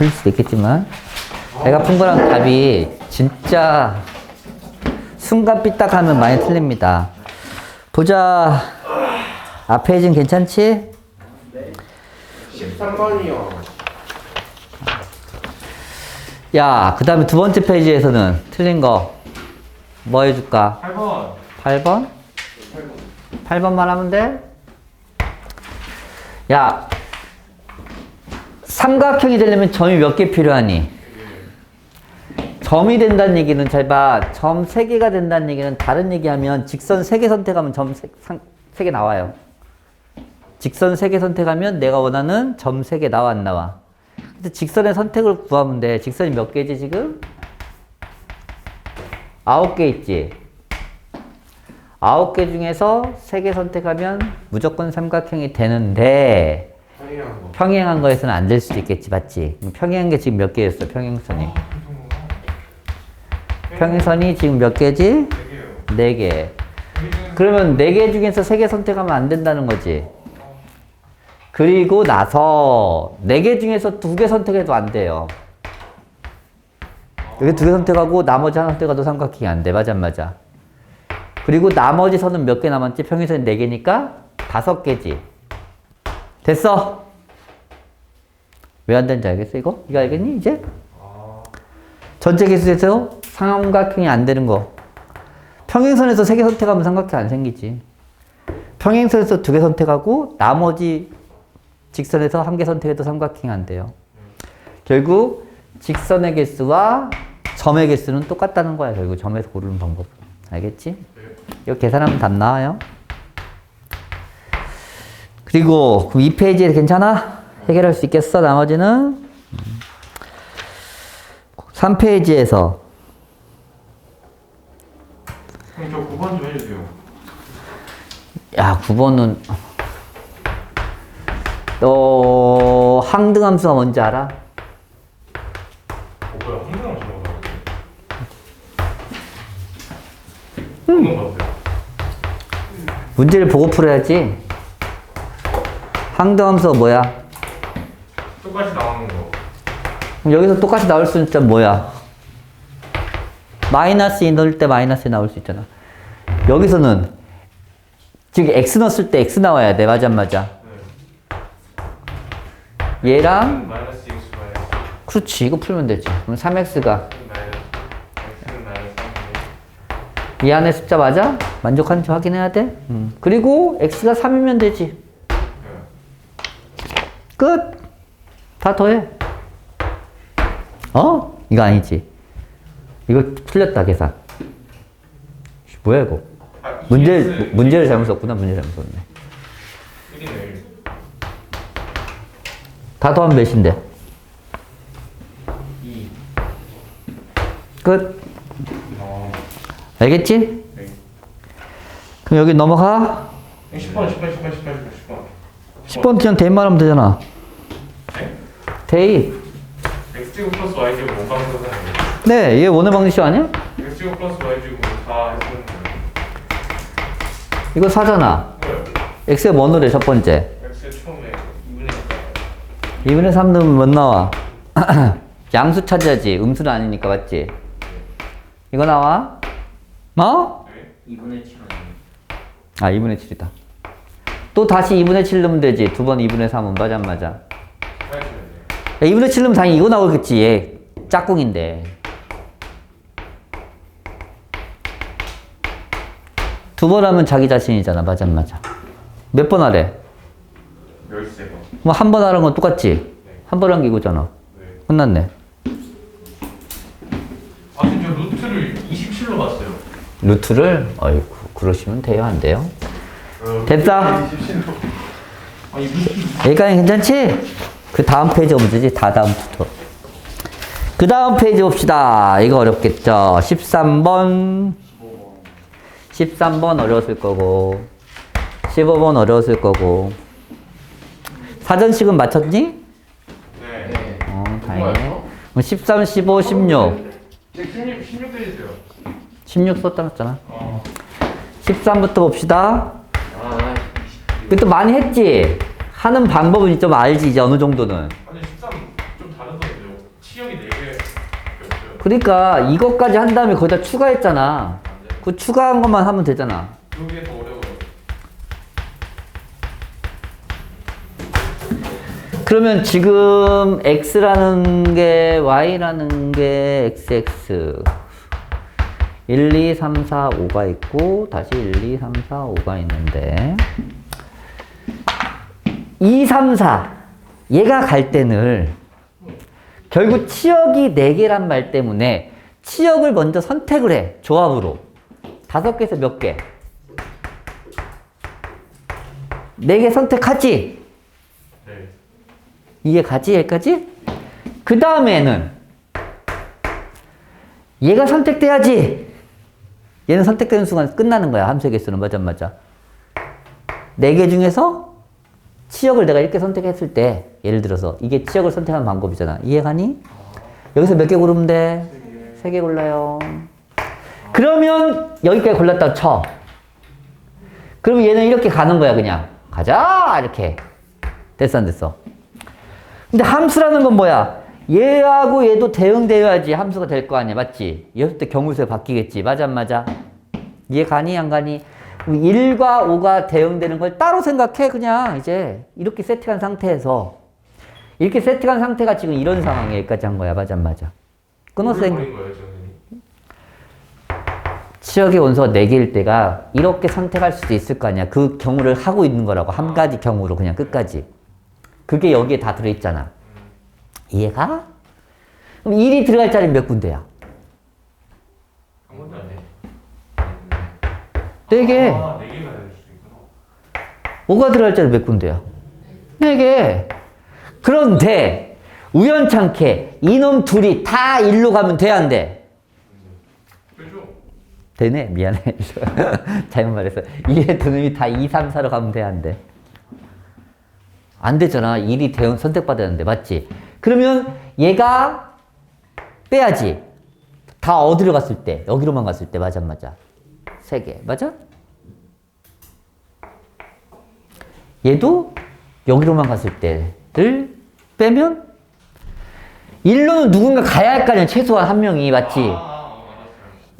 틀릴 수도 있겠지만 내가 푼 거랑 답이 진짜 순간 삐딱하면 많이 틀립니다. 보자. 앞에 페이지는 괜찮지? 13번이요. 야, 그 다음에 두 번째 페이지에서는 틀린 거 뭐 해줄까? 8번. 8번? 8번만 하면 돼? 야, 삼각형이 되려면 점이 몇 개 필요하니? 점이 된다는 얘기는 잘 봐. 점 3개가 된다는 얘기는 다른 얘기하면 직선 3개 선택하면 점 3개 나와요. 직선 3개 선택하면 내가 원하는 점 3개 나와 안 나와? 근데 직선의 선택을 구하면 돼. 직선이 몇 개지 지금? 아홉 개 있지. 아홉 개 중에서 세개 선택하면 무조건 삼각형이 되는데 당연한 거. 평행한 거에서는 안 될 수도 있겠지, 맞지? 평행한 게 지금 몇 개였어, 평행선이? 평행선이 지금 몇 개지? 되게요. 네 개. 그러면 네 개 중에서 세 개 선택하면 안 된다는 거지. 그리고 나서 네 개 중에서 두 개 선택해도 안 돼요. 여기 두 개 선택하고 나머지 하나 선택해도 삼각형이 안 돼. 맞아, 안 맞아. 그리고 나머지 선은 몇 개 남았지? 평행선이 네 개니까 다섯 개지. 됐어. 왜 안 되는지 알겠어, 이거? 이거 알겠니, 이제? 전체 개수에서 삼각형이 안 되는 거. 평행선에서 세 개 선택하면 삼각형 안 생기지. 평행선에서 두 개 선택하고 나머지 직선에서 한 개 선택해도 삼각형이 안 돼요. 결국 직선의 개수와 점의 개수는 똑같다는 거야. 결국 점에서 고르는 방법. 알겠지? 이거 계산하면 답 나와요. 그리고 그럼 이 페이지에 괜찮아? 해결할 수 있겠어? 나머지는 3페이지에서 그럼 저 9번 좀 해주세요. 야, 9번은 너 항등함수가 뭔지 알아? 어, 뭐야? 항상 저거 음. 것 같아요. 문제를 보고 풀어야지. 항등함수가 뭐야? 똑같이 나오는 거. 그럼 여기서 똑같이 나올 수 있는 점 뭐야? 마이너스 2 넣을 때 마이너스 2 나올 수 있잖아. 여기서는 지금 x 넣었을 때 x 나와야 돼. 맞아, 안 맞아? 얘랑 마이너스 x 마이너스 그렇지. 이거 풀면 되지. 그럼 3x가 마이너스 x는 마이너스 3. 이 안에 숫자 맞아? 만족하는지 확인해야 돼. 음. 그리고 x가 3이면 되지. 끝. 다 더해. 어? 이거 아니지. 이거 틀렸다 계산. 뭐야 이거? 아, 문제 문제를 잘못 썼구나. 문제 잘못 썼네. 1이네 1. 다 더하면 몇인데? 2. 끝. 어. 알겠지? 네. 그럼 여기 넘어가. 10번 10번 10번 10번 10번 10번 그냥 대입만 하면 되잖아. 네? 대입. x제곱 플러스 y제곱 사는 거. 네, 얘 원의 방식 아니야? x제곱 플러스 y제곱 4 했으면 이거 사잖아. 뭐야? x의 원으로 해, 첫 번째. x 처음에 2분의 2분의 3 넣으면 몇 나와? 양수 찾아야지. 음수는 아니니까, 맞지? 이거 나와? 어? 2분의 7 아니에요? 아, 2분의 7이다. 또 다시 2분의 7 넣으면 되지. 두 번 2분의 3은 맞아, 안 맞아? 4 야, 2분의 7 넣으면 당연히 이거 나오겠지. 얘 짝꿍인데. 두 번 하면 자기 자신이잖아. 맞아, 안 맞아? 몇 번 하래? 13번. 뭐 한 번 하는 건 똑같지? 한번 한 게 이거잖아. 네. 끝났네. 아, 근데 저 루트를 27로 봤어요. 루트를? 어이구, 그러시면 돼요, 안 돼요? 어, 됐다. 27로. 아니, 루트 여기까지 괜찮지? 그 다음 페이지가 문제지, 다 다음부터. 그 다음 페이지 봅시다. 이거 어렵겠죠? 13번. 13번 어려웠을 거고, 15번 어려웠을 거고. 사전식은 맞췄니? 네. 어, 다행이네. 그럼 13, 15, 16. 16, 16 해주세요. 16 썼다 놨잖아. 어. 13부터 봅시다. 아, 그또 많이 했지? 하는 방법은 좀 알지, 이제 어느 정도는. 아니, 13좀 다른 건데요. 그러니까 이것까지 한 다음에 거기다 추가했잖아. 그 추가한 것만 하면 되잖아. 그게 더 어려워요. 그러면 지금 x라는 게 y라는 게 xx 1, 2, 3, 4, 5가 있고 다시 1, 2, 3, 4, 5가 있는데 2, 3, 4 얘가 갈 때는 결국 치역이 4개란 말 때문에 치역을 먼저 선택을 해 조합으로 다섯 개에서 몇 개? 4개 선택하지? 네. 이게 가지 여기까지? 그 다음에는 얘가 선택돼야지. 얘는 선택되는 순간 끝나는 거야. 함수 개수는 맞아 맞아. 네 개 중에서 치역을 내가 이렇게 선택했을 때 예를 들어서 이게 치역을 선택하는 방법이잖아. 이해가니? 여기서 몇 개 고르면 돼? 세 개 골라요. 그러면 여기까지 골랐다고 쳐. 그러면 얘는 이렇게 가는 거야 그냥. 가자 이렇게. 됐어 안 됐어? 근데 함수라는 건 뭐야? 얘하고 얘도 대응되어야지 함수가 될 거 아니야. 맞지? 이럴 때 경우수에 바뀌겠지. 맞아, 안 맞아? 이해 가니, 안 가니? 1과 5가 대응되는 걸 따로 생각해. 그냥 이제 이렇게 세팅한 상태에서. 이렇게 세팅한 상태가 지금 이런 상황에 여기까지 한 거야. 맞아, 안 맞아? 끊었어. 치역의 원소가 4개일 때가 이렇게 선택할 수도 있을 거 아니야. 그 경우를 하고 있는 거라고. 한 가지 경우로 그냥 끝까지. 그게 여기에 다 들어있잖아. 이해가? 그럼 1이 들어갈 자리 몇 군데야? 한 번도 안 해. 4개. 아, 네 수도 있구나. 5가 들어갈 자리 몇 군데야? 4개. 그런데 우연찮게 이놈 둘이 다 1로 가면 돼, 안 돼? 되네. 미안해. 잘못 말했어. 2의 두 놈이 다 2, 3, 4로 가면 돼, 안 돼? 안 되잖아. 1이 대응 선택받아야 하는데. 맞지? 그러면 얘가 빼야지. 다 어디로 갔을 때? 여기로만 갔을 때. 맞아, 안 맞아? 세 개. 맞아? 얘도 여기로만 갔을 때를 빼면 1로는 누군가 가야 할 거 아니야. 최소한 한 명이. 맞지? 아, 아,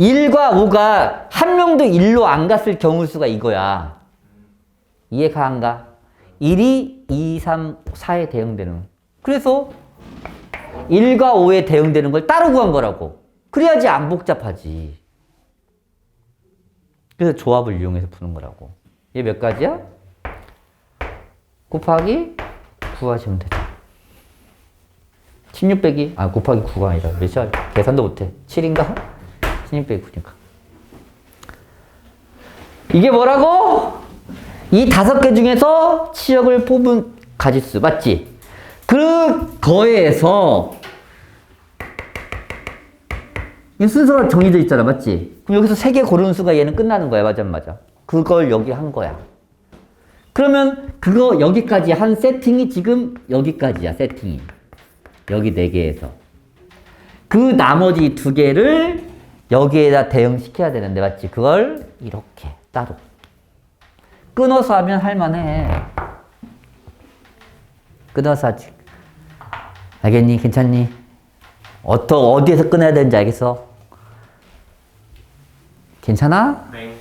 알았어요. 1과 5가 한 명도 1로 안 갔을 경우 수가 이거야. 이해가 안 가? 1이 2, 3, 4에 대응되는. 그래서 1과 5에 대응되는 걸 따로 구한 거라고. 그래야지 안 복잡하지. 그래서 조합을 이용해서 푸는 거라고. 얘몇 가지야? 곱하기 9 하시면 되죠. 16 빼기, 아, 곱하기 9가 아니라 몇이야? 계산도 못해. 7인가? 16 빼기 9니까. 이게 뭐라고? 이 다섯 개 중에서 치역을 뽑은 가지수, 맞지? 그 거에서 이 순서가 정해져 있잖아, 맞지? 그럼 여기서 세 개 고르는 수가 얘는 끝나는 거야, 맞아, 안 맞아? 그걸 여기 한 거야. 그러면 그거 여기까지 한 세팅이 지금 여기까지야, 세팅이. 여기 네 개에서. 그 나머지 두 개를 여기에다 대응시켜야 되는데, 맞지? 그걸 이렇게 따로. 끊어서 하면 할만해. 끊어서 하지. 알겠니? 괜찮니? 어떠, 어디에서 끊어야 되는지 알겠어? 괜찮아? 네.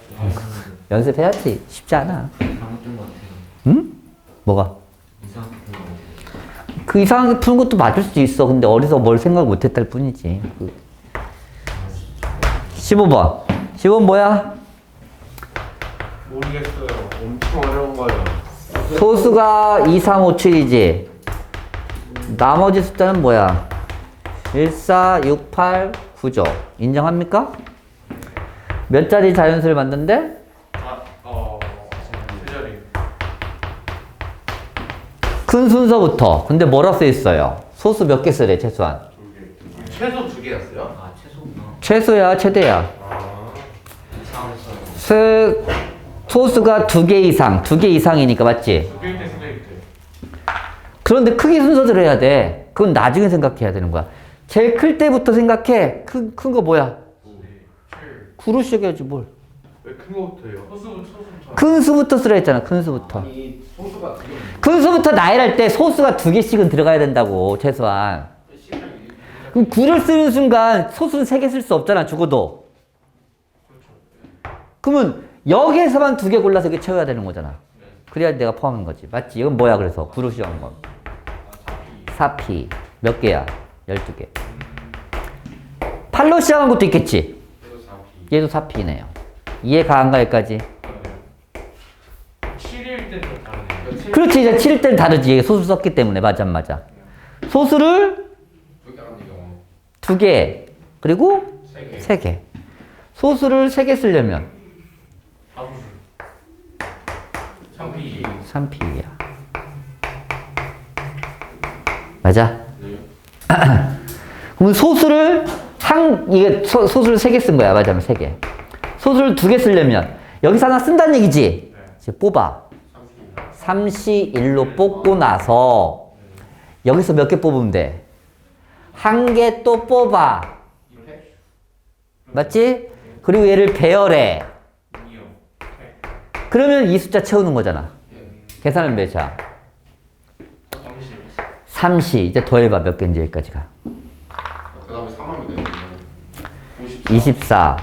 연습해야지. 쉽지 않아. 잘못된 것 같아요. 응? 뭐가? 이상하게 푼것 같아요. 그 이상하게 푸는 것도 맞을 수도 있어. 근데 어디서 뭘 생각 못 했다 뿐이지. 그. 15번. 15번 뭐야? 모르겠어요. 엄청 어려운 거예요. 소수가 2, 3, 5, 7이지. 나머지 숫자는 뭐야? 1, 4, 6, 8, 9죠. 인정합니까? 몇 자리 자연수를 만든대? 아, 어, 세 자리. 큰 순서부터. 근데 뭐라 써 있어요? 소수 몇 개 쓰래, 최소한? 두 개. 최소 두 개였어요? 아, 최소구나. 최소야, 최대야. 아, 이상했어요. 스, 소수가 두 개 이상, 두 개 이상이니까 맞지? 두 개일 때, 세 개일 때. 그런데 크기 순서대로 해야 돼. 그건 나중에 생각해야 되는 거야. 제일 클 때부터 생각해. 큰, 큰 거 뭐야? 구로 시작해야지 뭘. 왜큰 거부터예요? 소수부터, 소수부터. 큰 수부터 쓰라 했잖아. 큰 수부터. 이 소수가 그게 큰 수부터 나열할 때 소수가 두 개씩은 들어가야 된다고 최소한. 그럼 9를 쓰는 순간 소수는 3개 쓸 수 없잖아, 죽어도. 그러면 여기에서만 두 개 골라서 이게 채워야 되는 거잖아. 그래야 내가 포함한 거지. 맞지? 이건 뭐야, 그래서? 9로 시작한 건. 4P. 몇 개야? 12개. 8로 시작한 것도 있겠지? 얘도 4P네요. 이해가 안 가, 여기까지? 7일 때좀 다르네요. 그렇지, 이제 7일 때는 다르지. 얘 소수 썼기 때문에. 맞아, 맞아. 소수를. 두 개, 그리고 세 개. 세 개. 소수를 세 개 쓰려면 다수수. 3P. 3P야. 맞아? 네. 그럼 소수를 한, 이게 소, 소수를 세개쓴 거야. 맞아, 세 개. 소수를 두개 쓰려면 여기서 하나 쓴다는 얘기지? 네. 이제 뽑아. 3P. 3시 1로 뽑고 나서 여기서 몇 개 뽑으면 돼? 한 개 또 뽑아. 맞지? 그리고 얘를 배열해. 2요. 그러면 이 숫자 채우는 거잖아. 예. 계산은 몇이야? 잠시. 3시. 이제 더해봐. 몇 개인지 여기까지가. 그 다음에 3하면 되거든요. 54. 24,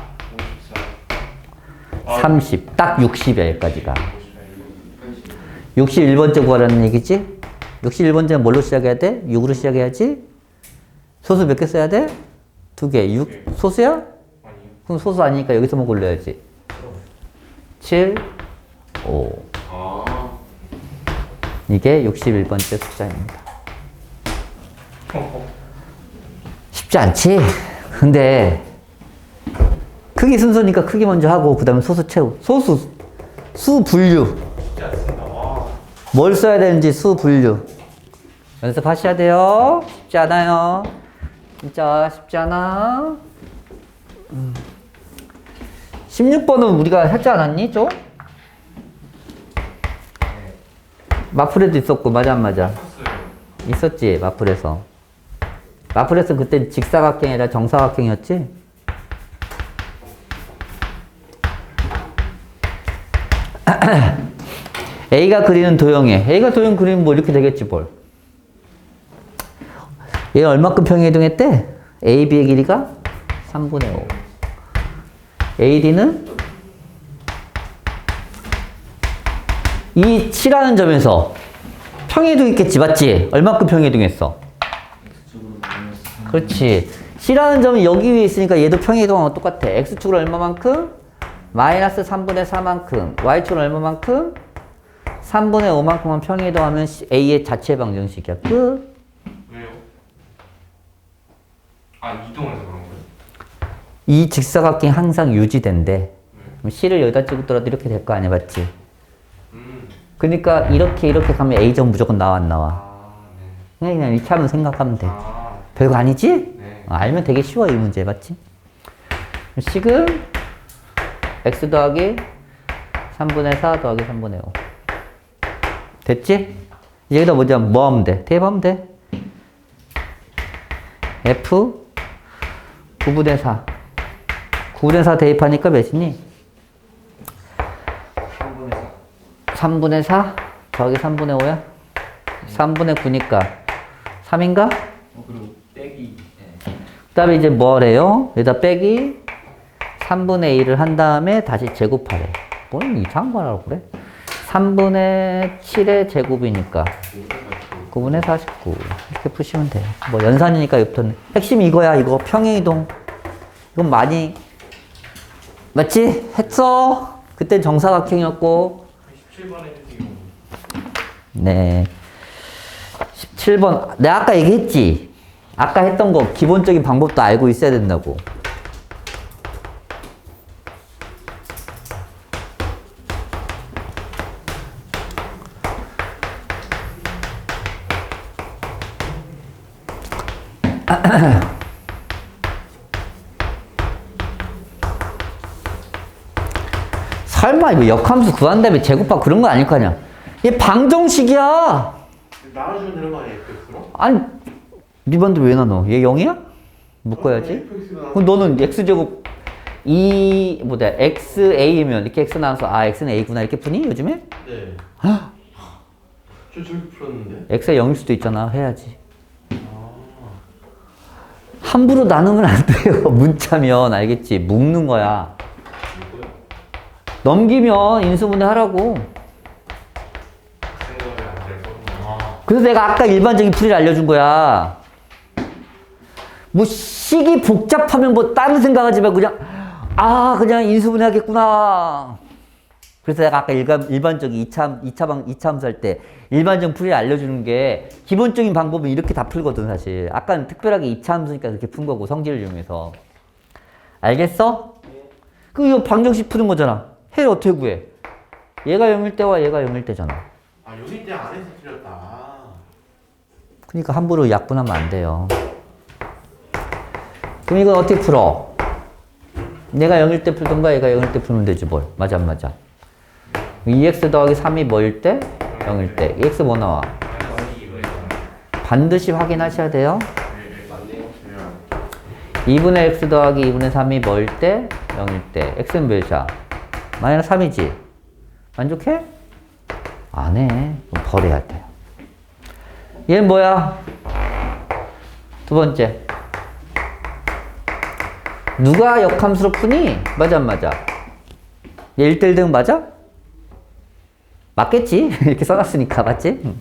54. 30. 딱 60이야, 여기까지가. 80. 61번째 구하라는 얘기지? 61번째는 뭘로 시작해야 돼? 6으로 시작해야지? 소수 몇 개 써야 돼? 두 개. 6, 소수야? 그럼 소수 아니니까 여기서만 골라야지. 7, 5. 아. 이게 61번째 숫자입니다. 쉽지 않지? 근데 크기 순서니까 크기 먼저 하고 그 다음에 소수 채우. 소수, 수 분류. 뭘 써야 되는지 수 분류. 연습하셔야 돼요. 쉽지 않아요. 진짜 쉽지 않아. 음. 16번은 우리가 했지 않았니, 좀? 마플에도 있었고, 맞아, 안 맞아? 있었지, 마플에서. 마플에서 그때 직사각형이 아니라 정사각형이었지? A가 그리는 도형에 A가 도형 그리면 뭐 이렇게 되겠지 뭘. 얘 얼마큼 평행이동했대? AB의 길이가 3분의 5. AD는 이 7하는 점에서 평행이동 있겠지, 맞지? 얼마큼 평행이동했어? X축으로 마이너스 3. 그렇지. C라는 점이 여기 위에 있으니까 얘도 평행이동하고 똑같아. X축으로 얼마만큼? 마이너스 3분의 4만큼. Y축으로 얼마만큼? 3분의 5만큼만 평행이동하면 C- A의 자체 방정식이야. 끝. 왜요? 아 이동해서 그런 거예요? 이 직사각형이 항상 유지된대. 그럼 C를 여기다 찍더라도 이렇게 될 거 아니야, 맞지? 음. 그러니까 이렇게 이렇게 가면 A점 무조건 나와 안 나와. 아 네. 그냥, 그냥 이렇게 하면 생각하면 돼. 아 별거 아니지? 네. 어, 알면 되게 쉬워 이 문제 맞지? 식은 x 더하기 3분의 4 더하기 3분의 5 됐지? 여기다 뭐지? 뭐 하면 돼? 대입하면 돼 f 9분의 4 9분의 4 대입하니까 몇이니? 3분의 4. 3분의 4 더하기 3분의 5야? 3분의 9니까 3인가? 어, 그리고 빼기. 네. 그 다음에 이제 뭐래요? 여기다 빼기 3분의 1을 한 다음에 다시 제곱하래. 뭘 이상한 거라고 그래? 3분의 7의 제곱이니까 9분의 49. 이렇게 푸시면 돼요. 뭐 연산이니까 옆터는. 핵심이 이거야, 이거. 평행이동. 이건 많이. 맞지? 했어? 그때 정사각형이었고. 17번에 해주세요. 네. 17번. 내가 아까 얘기했지? 아까 했던 거 기본적인 방법도 알고 있어야 된다고. 설마 이거 역함수 구한 다음에 제곱하고 그런 거 아닐 거 아니야? 얘 방정식이야. 나눠주면 되는 거 아니에요? X로? 아니, 네 반대 왜 나눠? 얘 0이야? 묶어야지. 그럼 너는 x제곱 2 뭐다 xa면 이렇게 x 나눠서 아 x는 a구나 이렇게 푸니 요즘에? 네. 저 저렇게 풀었는데. x가 0일 수도 있잖아 해야지. 함부로 나누면 안 돼요. 문자면 알겠지? 묶는 거야. 넘기면 인수분해 하라고. 그래서 내가 아까 일반적인 풀이를 알려준 거야. 뭐 식이 복잡하면 뭐 다른 생각하지 말고 그냥 아 그냥 인수분해 하겠구나. 그래서 내가 아까 일반, 일반적인 2차, 2차 방, 2차 함수할 때 일반적인 풀이를 알려주는 게 기본적인 방법은 이렇게 다 풀거든 사실. 아까는 특별하게 2차 함수니까 그렇게 푼 거고 성질을 이용해서. 알겠어? 그 이거 방정식 푸는 거잖아. 해를 어떻게 구해? 얘가 0일 때와 얘가 0일 때잖아. 아 여기 때 안에서 틀렸다. 그러니까 함부로 약분하면 안 돼요. 그럼 이건 어떻게 풀어? 내가 0일 때 풀던가 얘가 0일 때 풀면 되지 뭘. 맞아 안 맞아? 2x 더하기 3이 뭐일 때? 0일 때. 2x 뭐 나와? 마이너스 2가 있잖아. 반드시 확인하셔야 돼요. 맞네요. 2분의 x 더하기 2분의 3이 뭐일 때? 0일 때. x는 몇이야? 마이너스 3이지? 만족해? 안 해. 그럼 버려야 돼요. 얘는 뭐야? 두 번째. 누가 역함수로 푸니? 맞아, 안 맞아? 얘 1대1 등 맞아? 맞겠지? 이렇게 써놨으니까, 맞지? 응.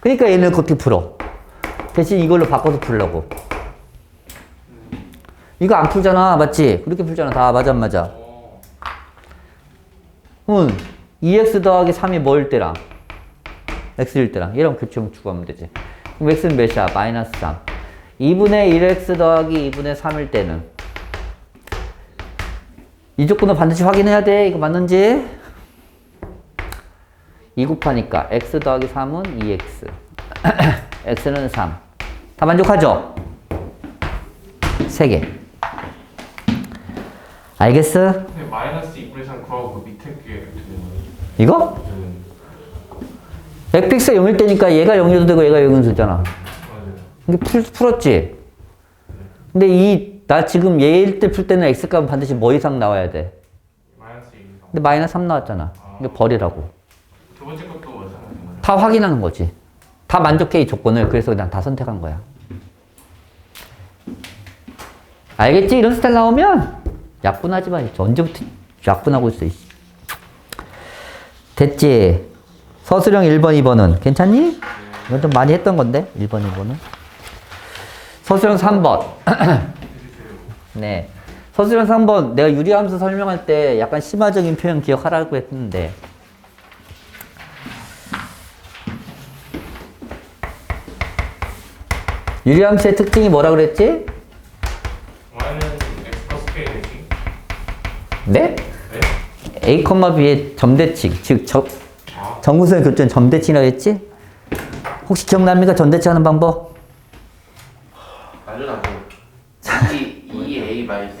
그러니까 얘는 어떻게 풀어? 대신 이걸로 바꿔서 풀려고. 이거 안 풀잖아, 맞지? 그렇게 풀잖아, 다 맞아, 안 맞아? 어. 응. 2x 더하기 3이 뭐일 때랑? x일 때랑. 얘랑 교체형 추구하면 되지. 그럼 x는 몇이야? 마이너스 3. 2분의 1x 더하기 2분의 3일 때는? 이 조건은 반드시 확인해야 돼. 이거 맞는지? 2 곱하니까 x 더하기 3은 2x. x는 3. 다 만족하죠? 3개. 알겠어? 근데 마이너스 2분의 3 구하고 그 밑에 게? 이거? 네. fx가 0일 때니까 얘가 0이어도 되고 얘가 0일 되잖아. 이게 풀, 풀었지? 근데 이, 나 지금 얘일 때 풀 때는 x값은 반드시 뭐 이상 나와야 돼. 마이너스 2 이상. 근데 마이너스 3 나왔잖아. 이거 버리라고. 두 번째 것도 마찬가지인 거죠? 다 확인하는 거지. 다 만족해, 이 조건을. 그래서 그냥 다 선택한 거야. 알겠지? 이런 스타일 나오면 약분하지 마. 언제부터 약분하고 있어. 됐지? 서술형 1번, 2번은 괜찮니? 이건 좀 많이 했던 건데, 1번, 2번은. 서술형 3번. 네. 서술형 3번, 내가 유리함수 설명할 때 약간 심화적인 표현 기억하라고 했는데, 유리함수의 특징이 뭐라 그랬지? y는 x 플러스 k 대칭. 네? 네? A, B의 점대칭, 즉 저, 아. 정근선의 교조는 점대칭이라고 했지? 혹시 기억납니까? 점대칭 하는 방법? 나도. E E A 마이너스.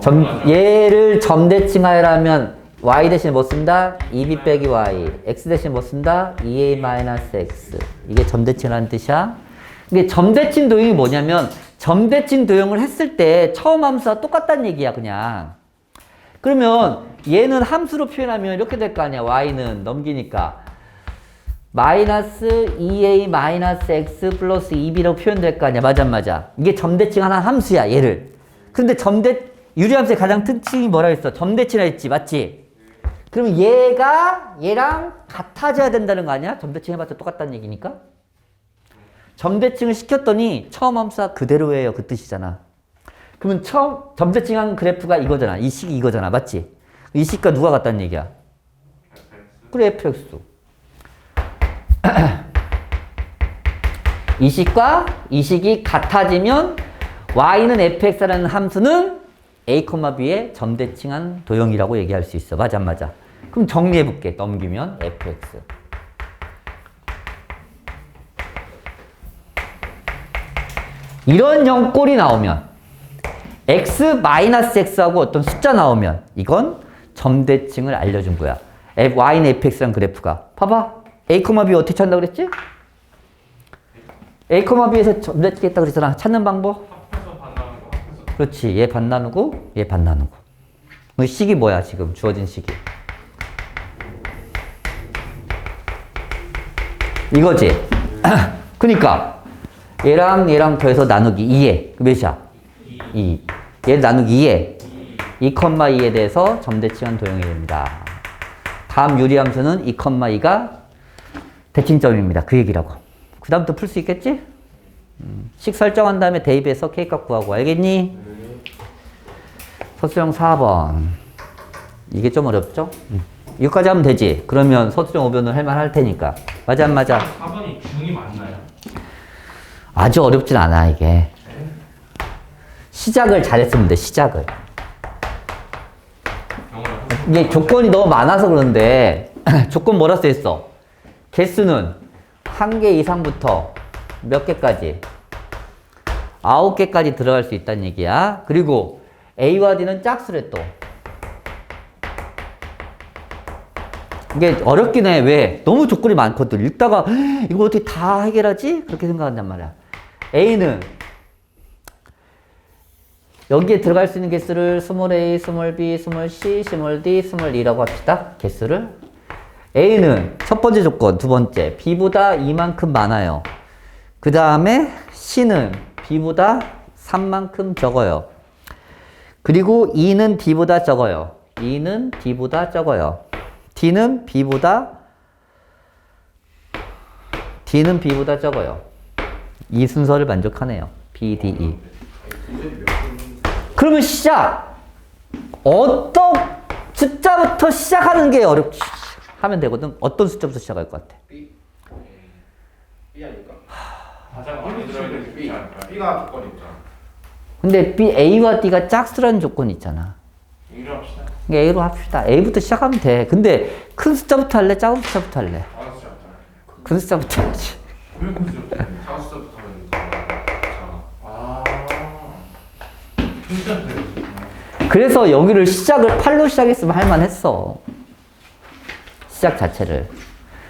점, 얘를 점대칭 하려면 y 대신 뭐 쓴다? 2b 빼기 y. x 대신 뭐 쓴다? 2a 마이너스 x. 이게 점대칭이라는 뜻이야. 이게 점대칭 도형이 뭐냐면 점대칭 도형을 했을 때 처음 함수와 똑같다는 얘기야 그냥. 그러면 얘는 함수로 표현하면 이렇게 될 거 아니야. y는 넘기니까. 마이너스 2a 마이너스 x 플러스 2b라고 표현될 거 아니야. 맞아 안 맞아? 이게 점대칭 하나 함수야 얘를. 근데 점대 유리함수의 가장 특징이 뭐라 했어? 점대칭이라 했지 맞지? 그러면 얘가 얘랑 같아져야 된다는 거 아니야? 점대칭 해봤자 똑같다는 얘기니까. 점대칭을 시켰더니 처음 함수가 그대로예요. 그 뜻이잖아. 그러면 처음 점대칭한 그래프가 이거잖아. 이 식이 이거잖아. 맞지? 이 식과 누가 같다는 얘기야? 그래 fx. 이 식과 이 식이 같아지면 y는 fx라는 함수는 a, b의 점대칭한 도형이라고 얘기할 수 있어. 맞아, 안 맞아? 그럼 정리해 볼게. 넘기면 fx. 이런 형꼴이 나오면 x-x하고 어떤 숫자 나오면 이건 점대칭을 알려준 거야. Y는 fx란 그래프가. 봐봐. a, b 어떻게 찾는다 그랬지? a, b에서 점대칭 했다 그랬잖아. 찾는 방법. 그렇지. 얘 반 나누고 얘 반 나누고. 그 식이 뭐야 지금 주어진 식이. 이거지. 그니까 얘랑 얘랑 더해서 나누기 2에 그 몇이야? 2. 얘를 나누기 2에 2,2에 대해서 점대칭한 도형이 됩니다. 다음 유리함수는 2,2가 대칭점입니다. 그 얘기라고. 그 다음부터 풀 수 있겠지? 음, 식 설정한 다음에 대입해서 K값 구하고 알겠니? 서술형 4번. 이게 좀 어렵죠? 음. 이거까지 하면 되지. 그러면 서술형 5변을 할만할 테니까. 맞아, 안 맞아? 4번이 중이 맞나요? 아주 어렵진 않아, 이게. 시작을 잘했으면 돼, 시작을. 이게 조건이 너무 많아서 그런데, 조건 뭐라 써있어? 개수는 한 개 이상부터 몇 개까지? 아홉 개까지 들어갈 수 있다는 얘기야. 그리고 A와 D는 짝수래 또. 이게 어렵긴 해. 왜? 너무 조건이 많거든. 읽다가 이거 어떻게 다 해결하지? 그렇게 생각한단 말이야. A는 여기에 들어갈 수 있는 개수를 스몰 a, 스몰 b, 스몰 c, 스몰 d, 스몰 e라고 합시다. 개수를. a는 첫 번째 조건, 두 번째 b보다 2만큼 많아요. 그 다음에 c는 b보다 3만큼 적어요. 그리고 e는 d보다 적어요. e는 d보다 적어요. d는 b보다 d는 b보다 적어요. 이 순서를 만족하네요. b, d, e. 그러면 시작! 어떤 숫자부터 시작하는 게 어렵, 하면 되거든. 어떤 숫자부터 시작할 것 같아? B B 아닐까? 가장 많이 들어있는 게 B? B가 조건이 있잖아. 근데 B, A와 D가 짝수라는 조건이 있잖아. A로 합시다 그러니까 A로 합시다. A부터 시작하면 돼. 근데 큰 숫자부터 할래? 작은 숫자부터 할래? 알았어 잖아요 큰 숫자부터 해야지. 왜 그죠? 작수부터 하면 자. 아 괜찮네 그래서 여기를 시작을 8로 시작했으면 할만했어. 시작 자체를.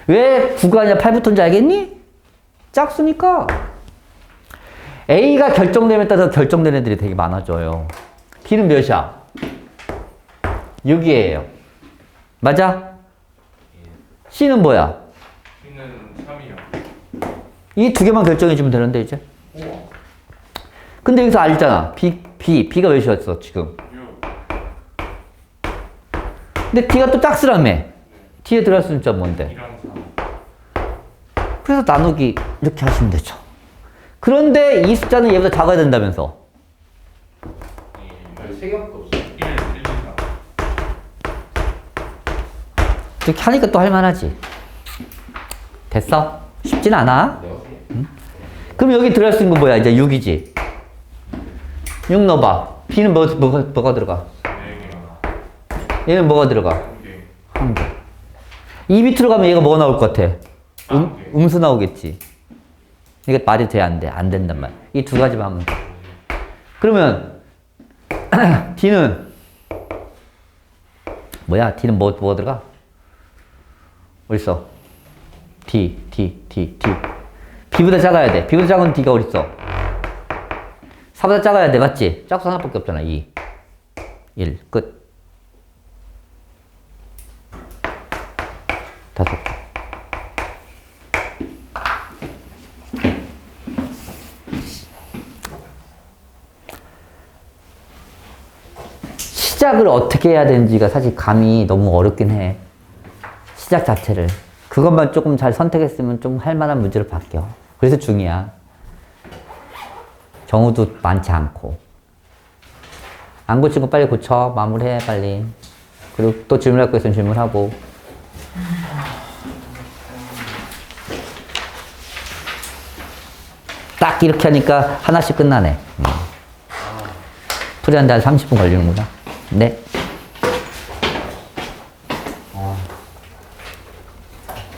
왜 9가 아니라 8부터인지 알겠니? 짝수니까. A가 결정됨에 따라서 결정되는 애들이 되게 많아져요. B는 몇이야? 6이에요. 맞아? C는 뭐야? B는 3이요 이 두 개만 결정해주면 되는데, 이제. 근데 여기서 알잖아. B, B, B가 몇이었어, 지금? 6 근데 D가 또 짝수라며. D에 들어갈 수 있는 숫자 뭔데? 2랑 3 그래서 나누기 이렇게 하시면 되죠. 그런데 이 숫자는 얘보다 작아야 된다면서. 아니 세 개밖에 없어. 1, 1, 2, 4 이렇게 하니까 또 할만하지. 됐어? 쉽진 않아. 내가 세. 그럼 여기 들어갈 수 있는 건 뭐야? 이제 6이지. 6 넣어봐. B는 뭐, 뭐가, 뭐가 들어가? 4개가 얘는 뭐가 들어가? 1개 한 개. 이 밑으로 가면 얘가 뭐가 나올 것 같아? 음. 음수 나오겠지. 이게 말이 돼, 안 돼? 안 된단 말. 이 두 가지만 하면 돼. 그러면, D는, 뭐야? D는 뭐, 뭐가 들어가? 어딨어? D, D, D, D. B보다 작아야 돼. B보다 작은 D가 어딨어? 4보다 작아야 돼, 맞지? 짝수 하나밖에 없잖아, 2. 1, 끝. 다섯. 시작을 어떻게 해야 되는지가 사실 감이 너무 어렵긴 해. 시작 자체를. 그것만 조금 잘 선택했으면 좀 할 만한 문제로 바뀌어. 그래서 중이야. 경우도 많지 않고. 안거 빨리 고쳐. 마무리해, 빨리. 그리고 또 질문할 거 있으면 질문하고. 딱 이렇게 하니까 하나씩 끝나네. 음. 풀이하는데 한 30분 걸리는구나. 네.